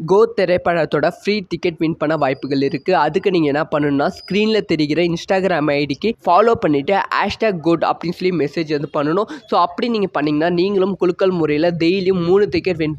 கோ திரைப்படத்தோட free ticket win பண்ண வாய்ப்புகள் இருக்குது அதுக்கு நீங்கள் என்ன பண்ணணும்னா ஸ்க்ரீனில் தெரிகிற இன்ஸ்டாகிராம் ஐடிக்கு ஃபாலோ பண்ணிவிட்டு ஹேஷ்டேக் குட் அப்படின்னு சொல்லி மெசேஜ் வந்து பண்ணணும். ஸோ அப்படி நீங்கள் பண்ணிங்கன்னா நீங்களும் குலுக்கல் முறையில் டெய்லியும் மூணு டிக்கெட் வின்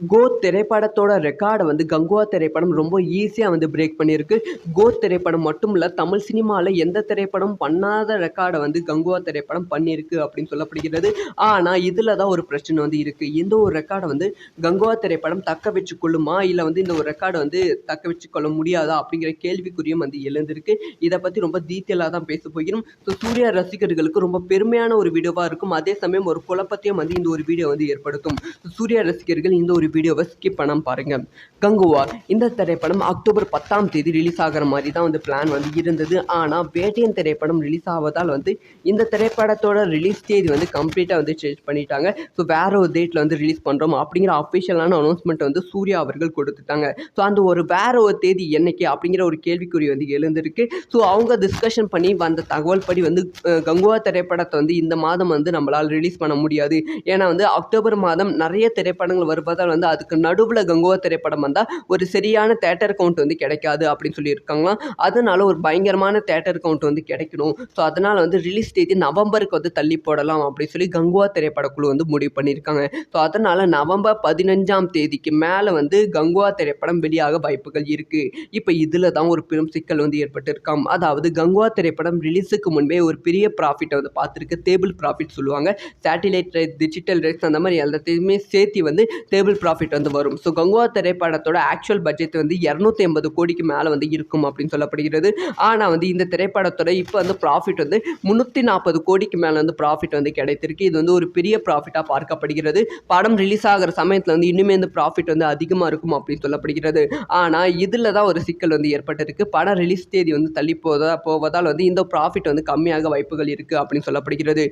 கோ திரைப்படத்தோட ரெக்கார்டை வந்து கங்குவா திரைப்படம் ரொம்ப ஈஸியாக வந்து பிரேக் பண்ணியிருக்கு. கோ திரைப்படம் மட்டும் இல்லை தமிழ் சினிமாவில் எந்த திரைப்படம் பண்ணாத ரெக்கார்டை வந்து கங்குவா திரைப்படம் பண்ணியிருக்கு அப்படின்னு சொல்லப்படுகிறது. ஆனால் இதில் தான் ஒரு பிரச்சனை வந்து இருக்குது இந்த ஒரு ரெக்கார்டை வந்து கங்குவா திரைப்படம் தக்க வச்சு கொள்ளுமா? இல்லை வந்து இந்த ஒரு ரெக்கார்டை வந்து தக்க வச்சு கொள்ள முடியாதா? அப்படிங்கிற கேள்விக்குறியும் வந்து எழுந்திருக்கு. இதை பற்றி ரொம்ப டீட்டெயிலாக தான் பேச போகிறோம். ஸோ சூர்யா ரசிகர்களுக்கு ரொம்ப பெருமையான ஒரு வீடியோவாக இருக்கும். அதே சமயம் ஒரு குழப்பத்தையும் வந்து இந்த ஒரு வீடியோ வந்து ஏற்படுத்தும். சூர்யா ரசிகர்கள் இந்த ஒரு வீடியோவை ஸ்கிப் பண்ணாம பாருங்க. கங்குவா இந்த திரைப்படம் அக்டோபர் பத்தாம் தேதி ரிலீஸ் ஆகிற மாதிரி தான் வந்து பிளான் வந்து இருந்தது. ஆனால் வேட்டையன் திரைப்படம் ரிலீஸ் ஆவதால் வந்து இந்த திரைப்படத்தோட ரிலீஸ் தேதி வந்து கம்ப்ளீட்டாக வந்து சேஞ்ச் பண்ணிட்டாங்க. ஸோ வேற ஒரு டேட்டில் வந்து ரிலீஸ் பண்ணுறோம் அப்படிங்கிற அஃபிஷியலான அனௌன்ஸ்மெண்ட் வந்து சூர்யா அவர்கள் கொடுத்துட்டாங்க. ஸோ அந்த ஒரு வேற ஒரு தேதி என்னைக்கு அப்படிங்கிற ஒரு கேள்விக்குறி வந்து எழுந்திருக்கு. ஸோ அவங்க டிஸ்கஷன் பண்ணி வந்த தகவல் படி வந்து கங்குவா திரைப்படத்தை வந்து இந்த மாதம் வந்து நம்மளால் ரிலீஸ் பண்ண முடியாது. ஏன்னா வந்து அக்டோபர் மாதம் நிறைய திரைப்படங்கள் வருவதால் வந்து அதுக்கு நடுவில் கங்குவா திரைப்படம் வந்தால் ஒரு சரியான தேட்டர் கவுண்ட் வந்து கிடைக்காது அப்படின்னு சொல்லியிருக்காங்களாம். அதனால் ஒரு பயங்கரமான தேட்டர் கவுண்ட் வந்து கிடைக்கணும். ஸோ அதனால் வந்து ரிலீஸ் தேதி நவம்பருக்கு வந்து தள்ளி போடலாம் அப்படின்னு சொல்லி கங்குவா திரைப்படக்குழு வந்து முடிவு பண்ணியிருக்காங்க. ஸோ அதனால் நவம்பர் பதினஞ்சாம் தேதிக்கு மேலே வந்து கங்குவா திரைப்படம் வெளியாக வாய்ப்புகள் இருக்குது இப்போ இதில் தான் ஒரு பெரும் சிக்கல் வந்து ஏற்பட்டிருக்காம். அதாவது கங்குவா திரைப்படம் ரிலீஸுக்கு முன்பே ஒரு பெரிய ப்ராஃபிட்டை வந்து பார்த்துருக்கு. டேபிள் ப்ராஃபிட் சொல்லுவாங்க. சேட்டிலைட் ரைட்ஸ் டிஜிட்டல் ரைட்ஸ் அந்த மாதிரி எல்லாத்தையுமே சேர்த்து வந்து டேபிள் ப்ராஃபிட் வந்து வரும். ஸோ கங்குவா திரைப்படத்தோட ஆக்சுவல் பட்ஜெட் வந்து இரநூத்தி எண்பது கோடிக்கு மேலே வந்து இருக்கும் அப்படின்னு சொல்லப்படுகிறது. ஆனால் வந்து இந்த திரைப்படத்தோட இப்போ வந்து ப்ராஃபிட் வந்து முந்நூற்றி நாற்பது கோடிக்கு மேலே வந்து ப்ராஃபிட் வந்து கிடைத்திருக்கு. இது வந்து ஒரு பெரிய ப்ராஃபிட்டாக பார்க்கப்படுகிறது. படம் ரிலீஸ் ஆகிற சமயத்தில் வந்து இன்னுமே இந்த ப்ராஃபிட் வந்து அதிகமாக இருக்கும் அப்படின்னு சொல்லப்படுகிறது. ஆனால் இதில் தான் ஒரு சிக்கல் வந்து ஏற்பட்டிருக்கு. படம் ரிலீஸ் தேதி வந்து தள்ளி போதா போவதால் வந்து இந்த ப்ராஃபிட் வந்து கம்மியாக வாய்ப்புகள் இருக்குது அப்படின்னு சொல்லப்படுகிறது.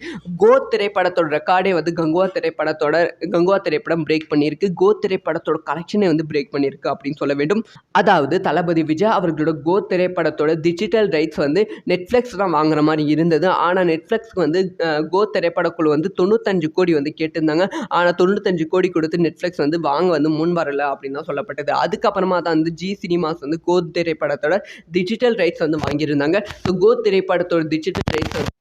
கோ திரைப்படத்தோட ரெக்கார்டே வந்து கங்குவா திரைப்படத்தோட கங்குவா திரைப்படம் பிரேக் பண்ணியிருக்கு. கோ திரைப்படத்தோட கலெக்ஷனை வந்து பிரேக் பண்ணியிருக்கு அப்படின்னு சொல்ல வேண்டும். அதாவது தளபதி விஜய் அவர்களோட கோ திரைப்படத்தோட டிஜிட்டல் ரைட்ஸ் வந்து நெட்ஃப்ளிக்ஸ் தான் வாங்குற மாதிரி இருந்தது. ஆனால் நெட்ஃப்ளிக்ஸ்க்கு வந்து கோ திரைப்படக்குழு வந்து தொண்ணூத்தஞ்சு கோடி வந்து கேட்டிருந்தாங்க. ஆனால் தொண்ணூத்தஞ்சு கோடி கொடுத்து நெட்ஃப்ளிக்ஸ் வந்து வாங்க வந்து முன் வரல அப்படின்னு தான் சொல்லப்பட்டது. அதுக்கப்புறமா தான் வந்து ஜி சினிமாஸ் வந்து கோ திரைப்படத்தோட டிஜிட்டல் ரைட்ஸ் வந்து வாங்கியிருந்தாங்க. ஸோ கோ திரைப்படத்தோட டிஜிட்டல் ரைட்ஸ் வந்து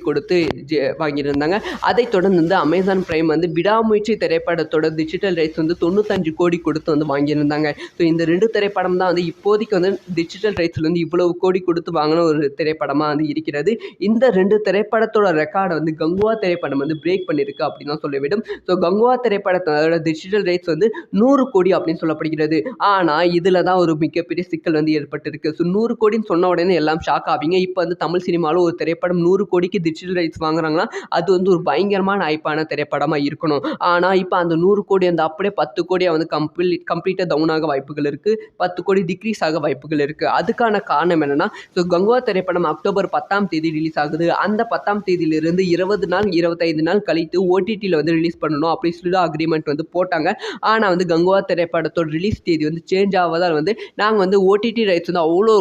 கொடுத்து ஜெ- வாங்கியிருந்தாங்க. அதைத் தொடர்ந்து வந்து அமேசான் பிரைம் வந்து விடாமுயற்சி திரைப்படத்தோட டிஜிட்டல் ரைட்ஸ் வந்து தொண்ணூத்தஞ்சு கோடி கொடுத்து வந்து வாங்கியிருந்தாங்க. ஸோ இந்த ரெண்டு திரைப்படம் தான் வந்து இப்போதைக்கு வந்து டிஜிட்டல் ரைட்ஸில் வந்து இவ்வளவு கோடி கொடுத்து வாங்கின ஒரு திரைப்படமாக வந்து இருக்கிறது. இந்த ரெண்டு திரைப்படத்தோட ரெக்கார்டை வந்து கங்குவா திரைப்படம் வந்து பிரேக் பண்ணியிருக்கு அப்படின்னு தான் சொல்ல வேண்டும். ஸோ கங்குவா திரைப்படத்தோட டிஜிட்டல் ரைட்ஸ் வந்து நூறு கோடி அப்படின்னு சொல்லப்படுகிறது. ஆனால் இதில் தான் ஒரு மிகப்பெரிய சிக்கல் வந்து ஏற்பட்டிருக்கு. ஸோ நூறு கோடின்னு சொன்ன உடனே எல்லாம் ஷாக் ஆவீங்க. இப்போ வந்து தமிழ் சினிமாவில் ஒரு திரைப்படம் நூறு கோடிக்கு டிஜிட்டல் ரைட்ஸ் வாங்குறாங்கன்னா அது வந்து ஒரு பயங்கரமான ஐப்பான திரைப்படமாக இருக்கணும். ஆனால் இப்போ அந்த நூறு கோடி அந்த அப்படியே பத்து கோடியாக வந்து கம்ப்ளீட் கம்ப்ளீட்டாக டவுன் ஆக வாய்ப்புகள் இருக்குது பத்து கோடி டிக்ரீஸ் ஆக வாய்ப்புகள் இருக்குது அதுக்கான காரணம் என்னென்னா ஸோ கங்குவா திரைப்படம் அக்டோபர் பத்தாம் தேதி ரிலீஸ் ஆகுது. அந்த பத்தாம் தேதியிலிருந்து இருபது நாள் இருபத்தைந்து நாள் கழித்து ஓடிடியில் வந்து ரிலீஸ் பண்ணணும் அப்படி சொல்லி அக்ரிமெண்ட் வந்து போட்டாங்க. ஆனால் வந்து கங்குவா திரைப்படத்தோட ரிலீஸ் தேதி வந்து சேஞ்ச் ஆவதால் வந்து நாங்கள் வந்து ஓடிடி ரைட்ஸ் வந்து அவ்வளோ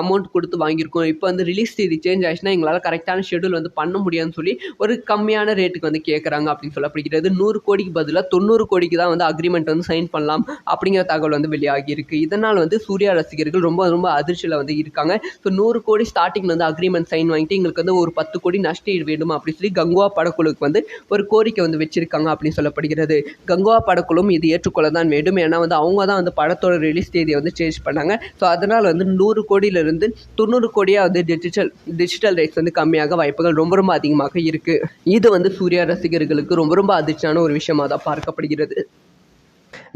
அமௌண்ட் கொடுத்து வாங்கியிருக்கோம். இப்போ வந்து ரிலீஸ் தேதி சேஞ்ச் ஆச்சுன்னா எங்களால் கரெக்டான ஷெடியூல் வந்து பண்ண முடியாதுன்னு சொல்லி ஒரு கம்மியான ரேட்டுக்கு வந்து கேட்குறாங்க அப்படின்னு சொல்லப்படுகிறது நூறு கோடிக்கு பதிலாக தொண்ணூறு கோடிக்கு தான் வந்து அக்ரிமெண்ட் வந்து சைன் பண்ணலாம் அப்படிங்கிற தகவல் வந்து வெளியாகி இருக்குது இதனால் வந்து சூர்யா ரசிகர்கள் ரொம்ப ரொம்ப அதிர்ச்சியில் வந்து இருக்காங்க. ஸோ நூறு கோடி ஸ்டார்டிங்கில் வந்து அக்ரிமெண்ட் சைன் வாங்கிட்டு எங்களுக்கு வந்து ஒரு பத்து கோடி நஷ்ட ஈடு வேண்டும் அப்படின்னு சொல்லி கங்குவா படக்குழுக்கு வந்து ஒரு கோரிக்கை வந்து வச்சிருக்காங்க அப்படின்னு சொல்லப்படுகிறது. கங்குவா படக்குழுவும் இது ஏற்றுக்கொள்ள தான் வேண்டும். ஏன்னா வந்து அவங்க தான் வந்து படத்தோட ரிலீஸ் தேதியை வந்து சேஞ்ச் பண்ணாங்க. ஸோ அதனால் வந்து நூறு கோடியிலிருந்து தொண்ணூறு கோடியாக வந்து டிஜிட்டல் டிஜிட்டல் ரைட்ஸ் வந்து கம்மியாக வாய்ப்புகள் ரொம்ப ரொம்ப அதிகமாக இருக்குது இது வந்து சூர்யா ரசிகர்களுக்கு ரொம்ப ரொம்ப அதிர்ச்சியான ஒரு விஷயமா தான் பார்க்கப்படுகிறது.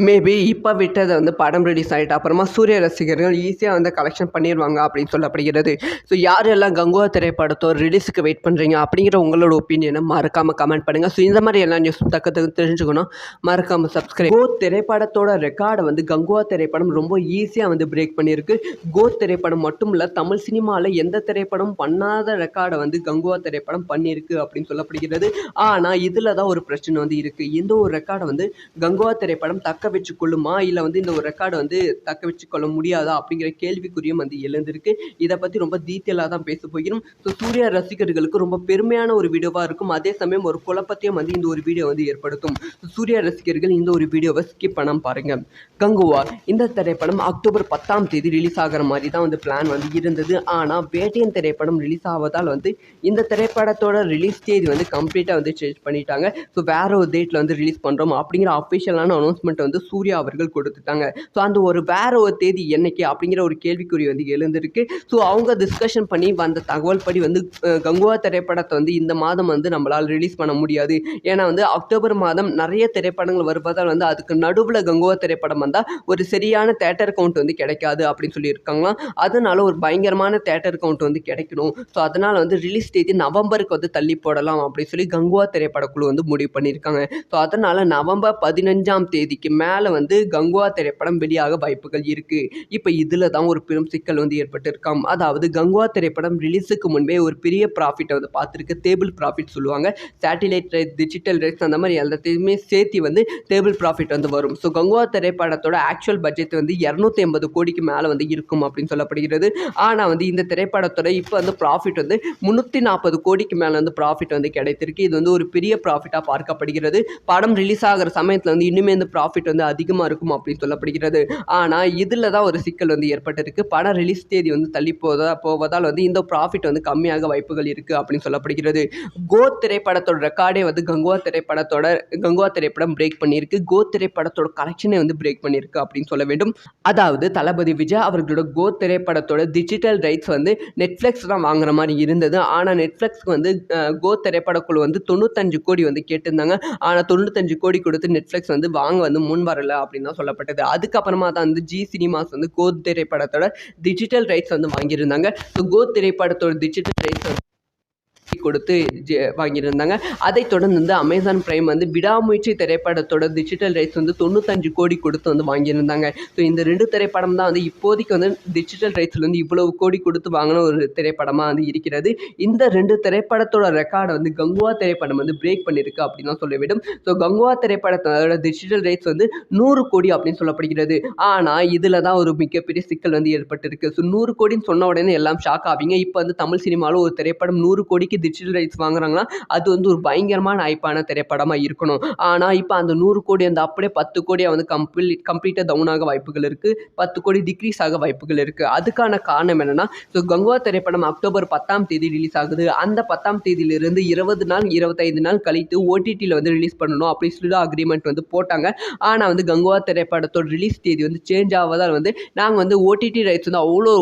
மேபி இப்போ விட்டதை வந்து படம் ரிலீஸ் ஆகிட்டு அப்புறமா சூரிய ரசிகர்கள் ஈஸியாக வந்து கலெக்ஷன் பண்ணிடுவாங்க அப்படின்னு சொல்லப்படுகிறது. ஸோ யாரெல்லாம் கங்குவா திரைப்படத்தோட ரிலீஸுக்கு வெயிட் பண்ணுறீங்க அப்படிங்கிற உங்களோட ஒப்பீனியனை மறக்காமல் கமெண்ட் பண்ணுங்கள் ஸோ இந்த மாதிரி எல்லா நியூஸ் தக்க தெரிஞ்சுக்கணும். மறக்காமல் சப்ஸ்கிரைப் கோ திரைப்படத்தோட ரெக்கார்டை வந்து கங்குவா திரைப்படம் ரொம்ப ஈஸியாக வந்து பிரேக் பண்ணியிருக்கு. கோ திரைப்படம் மட்டும் இல்லை தமிழ் சினிமாவில் எந்த திரைப்படம் பண்ணாத ரெக்கார்டை வந்து கங்குவா திரைப்படம் பண்ணியிருக்கு அப்படின்னு சொல்லப்படுகிறது. ஆனால் இதில் தான் ஒரு பிரச்சனை வந்து இருக்குது இந்த ஒரு ரெக்கார்டை வந்து கங்குவா திரைப்படம் தக்க வச்சு கொள்ளுமா இல்லை வந்து இந்த ஒரு ரெக்கார்டை வந்து தக்க வச்சு கொள்ள முடியாதா? அப்படிங்கிற கேள்விக்குறியும் வந்து எழுந்திருக்கு. இதை பற்றி ரொம்ப டீட்டெயிலாக தான் பேச போகிறோம். ஸோ சூர்யா ரசிகர்களுக்கு ரொம்ப பெருமையான ஒரு வீடியோவாக இருக்கும். அதே சமயம் ஒரு குழப்பத்தையும் வந்து இந்த ஒரு வீடியோ வந்து ஏற்படுத்தும். சூர்யா ரசிகர்கள் இந்த ஒரு வீடியோவை ஸ்கிப் பண்ண பாருங்கள் கங்குவா இந்த திரைப்படம் அக்டோபர் பத்தாம் தேதி ரிலீஸ் ஆகிற மாதிரி தான் வந்து பிளான் வந்து இருந்தது. ஆனால் வேட்டையன் திரைப்படம் ரிலீஸ் ஆவதால் வந்து இந்த திரைப்படத்தோட ரிலீஸ் தேதி வந்து கம்ப்ளீட்டாக வந்து சேஞ்ச் பண்ணிட்டாங்க. ஸோ வேற ஒரு டேட்டில் வந்து ரிலீஸ் பண்ணுறோம் அப்படிங்கிற அஃபிஷியலான அனௌன்ஸ்மெண்ட் வந்து சூர்யா அவர்கள் கொடுத்துட்டாங்க. ஸோ அந்த ஒரு வேற ஒரு தேதி என்னைக்கு அப்படிங்கிற ஒரு கேள்விக்குறி வந்து எழுந்திருக்கு. ஸோ அவங்க டிஸ்கஷன் பண்ணி வந்த தகவல் படி வந்து கங்குவா திரைப்படத்தை வந்து இந்த மாதம் வந்து நம்மளால் ரிலீஸ் பண்ண முடியாது. ஏன்னா வந்து அக்டோபர் மாதம் நிறைய திரைப்படங்கள் வருவதால் வந்து அதுக்கு நடுவில் கங்குவா திரைப்படம் வந்தால் ஒரு சரியான தேட்டர் கவுண்ட் வந்து கிடைக்காது அப்படின்னு சொல்லியிருக்காங்களாம். அதனால ஒரு பயங்கரமான தேட்டர் கவுண்ட் வந்து கிடைக்கணும். ஸோ அதனால் வந்து ரிலீஸ் தேதி நவம்பருக்கு வந்து தள்ளி போடலாம் அப்படின்னு சொல்லி கங்குவா திரைப்படக்குழு வந்து முடிவு பண்ணியிருக்காங்க. ஸோ அதனால் நவம்பர் பதினஞ்சாம் தேதி தேதிக்கு மேலே வந்து கங்குவா திரைப்படம் வெளியாக வாய்ப்புகள் இருக்குது இப்போ இதில் தான் ஒரு பெரும் சிக்கல் வந்து ஏற்பட்டிருக்காம். அதாவது கங்குவா திரைப்படம் ரிலீஸுக்கு முன்பே ஒரு பெரிய ப்ராஃபிட்டை வந்து பார்த்துருக்கு. டேபிள் ப்ராஃபிட் சொல்லுவாங்க. சேட்டிலைட் ரைட்ஸ் டிஜிட்டல் ரைட்ஸ் அந்த மாதிரி எல்லாத்தையுமே சேர்த்து வந்து டேபிள் ப்ராஃபிட் வந்து வரும். ஸோ கங்குவா திரைப்படத்தோட ஆக்சுவல் பட்ஜெட் வந்து இரநூத்தி ஐம்பது கோடிக்கு மேலே வந்து இருக்கும் அப்படின்னு சொல்லப்படுகிறது. ஆனால் வந்து இந்த திரைப்படத்தோட இப்போ வந்து ப்ராஃபிட் வந்து முந்நூற்றி நாற்பது கோடிக்கு மேலே வந்து ப்ராஃபிட் வந்து கிடைத்திருக்கு. இது வந்து ஒரு பெரிய ப்ராஃபிட்டாக பார்க்கப்படுகிறது. படம் ரிலீஸ் ஆகிற சமயத்தில் வந்து இன்னுமே இந்த ப்ராஃபிட் ப்ராஃபிட் வந்து அதிகமாக இருக்கும் அப்படின்னு சொல்லப்படுகிறது. ஆனால் இதில் தான் ஒரு சிக்கல் வந்து ஏற்பட்டிருக்கு. படம் ரிலீஸ் தேதி வந்து தள்ளி போதா போவதால் வந்து இந்த ப்ராஃபிட் வந்து கம்மியாக வாய்ப்புகள் இருக்குது அப்படின்னு சொல்லப்படுகிறது. கோ திரைப்படத்தோட ரெக்கார்டே வந்து கங்குவா திரைப்படத்தோட கங்குவா திரைப்படம் பிரேக் பண்ணியிருக்கு. கோ திரைப்படத்தோட கலெக்ஷனே வந்து பிரேக் பண்ணியிருக்கு அப்படின்னு சொல்ல வேண்டும். அதாவது தளபதி விஜய் அவர்களோட கோ திரைப்படத்தோட டிஜிட்டல் ரைட்ஸ் வந்து நெட்ஃப்ளிக்ஸ் தான் வாங்குற மாதிரி இருந்தது. ஆனால் நெட்ஃப்ளிக்ஸ்க்கு வந்து கோ திரைப்படக்குழு வந்து தொண்ணூத்தஞ்சு கோடி வந்து கேட்டிருந்தாங்க. ஆனால் தொண்ணூத்தஞ்சு கோடி கொடுத்து நெட்ஃப்ளிக்ஸ் வந்து வாங்க வந்து முன் வரல அப்படின்னு தான் சொல்லப்பட்டது. அதுக்கப்புறமா தான் வந்து ஜி சினிமாஸ் வந்து கோத் திரைப்படத்தோட டிஜிட்டல் ரைட்ஸ் வந்து வாங்கியிருந்தாங்க. ஸோ கோத் திரைப்படத்தோட டிஜிட்டல் ரைட்ஸ் வந்து கொடுத்து ஜெ- வாங்கியிருந்தாங்க. அதைத் தொடர்ந்து வந்து அமேசான் பிரைம் வந்து விடாமுயற்சி திரைப்படத்தோட டிஜிட்டல் ரைட்ஸ் வந்து தொண்ணூத்தஞ்சு கோடி கொடுத்து வந்து வாங்கியிருந்தாங்க. ஸோ இந்த ரெண்டு திரைப்படம் தான் வந்து இப்போதைக்கு வந்து டிஜிட்டல் ரைட்ஸில் வந்து இவ்வளவு கோடி கொடுத்து வாங்கின ஒரு திரைப்படமாக வந்து இருக்கிறது. இந்த ரெண்டு திரைப்படத்தோட ரெக்கார்டை வந்து கங்குவா திரைப்படம் வந்து பிரேக் பண்ணியிருக்கு அப்படின்னு தான் சொல்ல வேண்டும். ஸோ கங்குவா திரைப்படத்தோட டிஜிட்டல் ரைட்ஸ் வந்து நூறு கோடி அப்படின்னு சொல்லப்படுகிறது. ஆனால் இதில் தான் ஒரு மிகப்பெரிய சிக்கல் வந்து ஏற்பட்டிருக்கு. ஸோ நூறு கோடின்னு சொன்ன உடனே எல்லாம் ஷாக் ஆவீங்க. இப்போ வந்து தமிழ் சினிமாவில் ஒரு திரைப்படம் நூறு கோடிக்கு டிஜிட்டல் ரைட்ஸ் வாங்குறாங்கன்னா அது வந்து ஒரு பயங்கரமான ஐப்பான திரைப்படமாக இருக்கணும். ஆனால் இப்போ அந்த நூறு கோடி அந்த அப்படியே பத்து கோடியாக வந்து கம்ப்ளீட் கம்ப்ளீட்டாக டவுன் ஆக வாய்ப்புகள் இருக்குது பத்து கோடி டிக்ரீஸ் ஆக வாய்ப்புகள் இருக்குது அதுக்கான காரணம் என்னென்னா ஸோ கங்குவா திரைப்படம் அக்டோபர் பத்தாம் தேதி ரிலீஸ் ஆகுது. அந்த பத்தாம் தேதியிலிருந்து இருபது நாள் இருபத்தைந்து நாள் கழித்து ஓடிடியில் வந்து ரிலீஸ் பண்ணணும் அப்படின்னு சொல்லி அக்ரிமெண்ட் வந்து போட்டாங்க. ஆனால் வந்து கங்குவா திரைப்படத்தோட ரிலீஸ் தேதி வந்து சேஞ்ச் ஆவதால் வந்து நாங்கள் வந்து ஓடிடி ரைட்ஸ் வந்து அவ்வளோ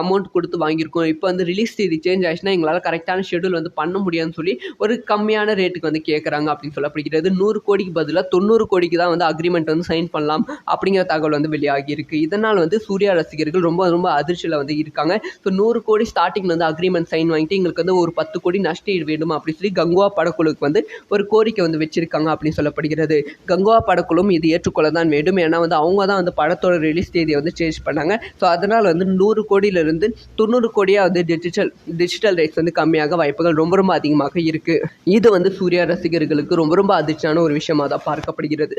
அமௌண்ட் கொடுத்து வாங்கியிருக்கோம். இப்போ வந்து ரிலீஸ் தேதி சேஞ்ச் ஆச்சுன்னா எங்களால் கரெக்டான ஷெடியூல் வந்து பண்ண முடியாதுன்னு சொல்லி ஒரு கம்மியான ரேட்டுக்கு வந்து கேட்குறாங்க அப்படின்னு சொல்லப்படுகிறது. நூறு கோடிக்கு பதிலாக தொண்ணூறு கோடிக்கு தான் வந்து அக்ரிமெண்ட் வந்து சைன் பண்ணலாம் அப்படிங்கிற தகவல் வந்து வெளியாகி இருக்கு இதனால் வந்து சூர்யா ரசிகர்கள் ரொம்ப ரொம்ப அதிர்ச்சியில் வந்து இருக்காங்க. ஸோ நூறு கோடி ஸ்டார்டிங்கில் வந்து அக்ரிமெண்ட் சைன் வாங்கிட்டு எங்களுக்கு வந்து ஒரு பத்து கோடி நஷ்டஈடு வேண்டும் அப்படின்னு சொல்லி கங்குவா படக்குழுக்கு வந்து ஒரு கோரிக்கை வந்து வச்சிருக்காங்க அப்படின்னு சொல்லப்படுகிறது. கங்குவா படக்குழும் இது ஏற்றுக்கொள்ள தான் வேண்டும். ஏன்னா வந்து அவங்க தான் வந்து படத்தோட ரிலீஸ் தேதியை வந்து சேஞ்ச் பண்ணாங்க. ஸோ அதனால் வந்து நூறு கோடியிலிருந்து தொண்ணூறு கோடியாக வந்து டிஜிட்டல் டிஜிட்டல் ரைட்ஸ் வந்து கம்மியாக வாய்ப்புகள் ரொம்ப ரொம்ப அதிகமாக இருக்குது இது வந்து சூர்யா ரசிகர்களுக்கு ரொம்ப ரொம்ப அதிர்ச்சியான ஒரு விஷயமாக தான் பார்க்கப்படுகிறது.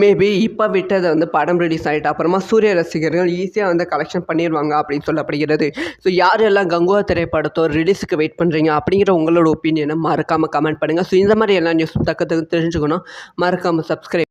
மேபி இப்போ விட்டதை வந்து படம் ரிலீஸ் ஆகிட்டு அப்புறமா சூர்யா ரசிகர்கள் ஈஸியாக வந்து கலெக்ஷன் பண்ணிடுவாங்க அப்படின்னு சொல்லப்படுகிறது. ஸோ யாரெல்லாம் கங்குவா திரைப்படத்தோ ரிலீஸுக்கு வெயிட் பண்ணுறீங்க அப்படிங்கிற உங்களோட ஒப்பீனியனை மறக்காமல் கமெண்ட் பண்ணுங்கள் ஸோ இந்த மாதிரி எல்லா நியூஸும் தக்கத்துக்கு தெரிஞ்சுக்கணும். மறக்காமல் சப்ஸ்கிரைப்